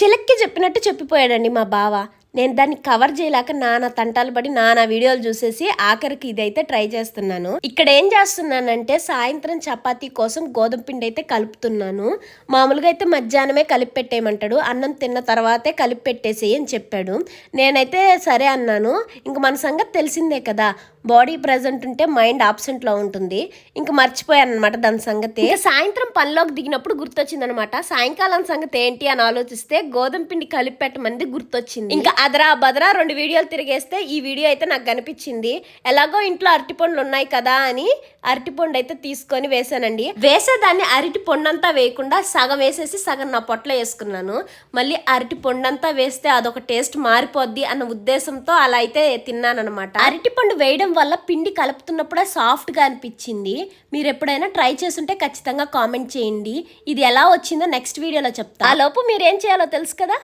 చిలక్కి చెప్పినట్టు చెప్పిపోయాడండి మా బావ. నేను దాన్ని కవర్ చేయలేక నానా తంటాలు పడి నానా వీడియోలు చూసేసి ఆఖరికి ఇదైతే ట్రై చేస్తున్నాను. ఇక్కడ ఏం చేస్తున్నానంటే సాయంత్రం చపాతీ కోసం గోధుమ పిండి అయితే కలుపుతున్నాను. మామూలుగా అయితే మధ్యాహ్నమే కలిపి పెట్టేయమంటాడు. అన్నం తిన్న తర్వాతే కలిపి పెట్టేసేయి అని చెప్పాడు. నేనైతే సరే అన్నాను. ఇంక మన సంగతి తెలిసిందే కదా. బాడీ ప్రజెంట్ ఉంటే మైండ్ ఆబ్సెంట్లో ఉంటుంది. ఇంకా మర్చిపోయాను అనమాట దాని సంగతి. సాయంత్రం పనిలోకి దిగినప్పుడు గుర్తొచ్చింది అనమాట సాయంకాలం సంగతి ఏంటి అని ఆలోచిస్తే గోధుమ పిండి కలిపి పెట్టమంది గుర్తొచ్చింది. ఇంకా అదరా బదరా రెండు వీడియోలు తిరిగేస్తే ఈ వీడియో అయితే నాకు కనిపించింది. ఎలాగో ఇంట్లో అరటిపండ్లు ఉన్నాయి కదా అని అరటిపండు అయితే తీసుకొని వేసానండి వేసేదాన్ని అరటి పొండంతా వేయకుండా సగం వేసేసి సగం నా పొట్ల వేసుకున్నాను. మళ్ళీ అరటి పొండంతా వేస్తే అదొక టేస్ట్ మారిపోద్ది అన్న ఉద్దేశంతో అలా అయితే తిన్నానమాట అరటిపండు వేయడం వల్ల పిండి కలుపుతున్నప్పుడే సాఫ్ట్గా అనిపించింది. మీరు ఎప్పుడైనా ట్రై చేస్తుంటే ఖచ్చితంగా కామెంట్ చేయండి. ఇది ఎలా వచ్చిందో నెక్స్ట్ వీడియోలో చెప్తా. ఆ లోపు మీరేం చేయాలో తెలుసు కదా?